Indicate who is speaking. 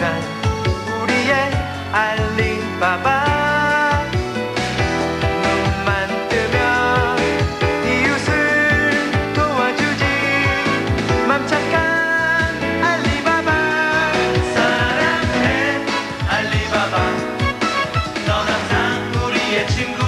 Speaker 1: 시간 우리의 알리바바만 뜨면 이웃을 도와주지. 맘 착한 알리바바. 사랑해 알리바바. 넌 항상 우리 친구.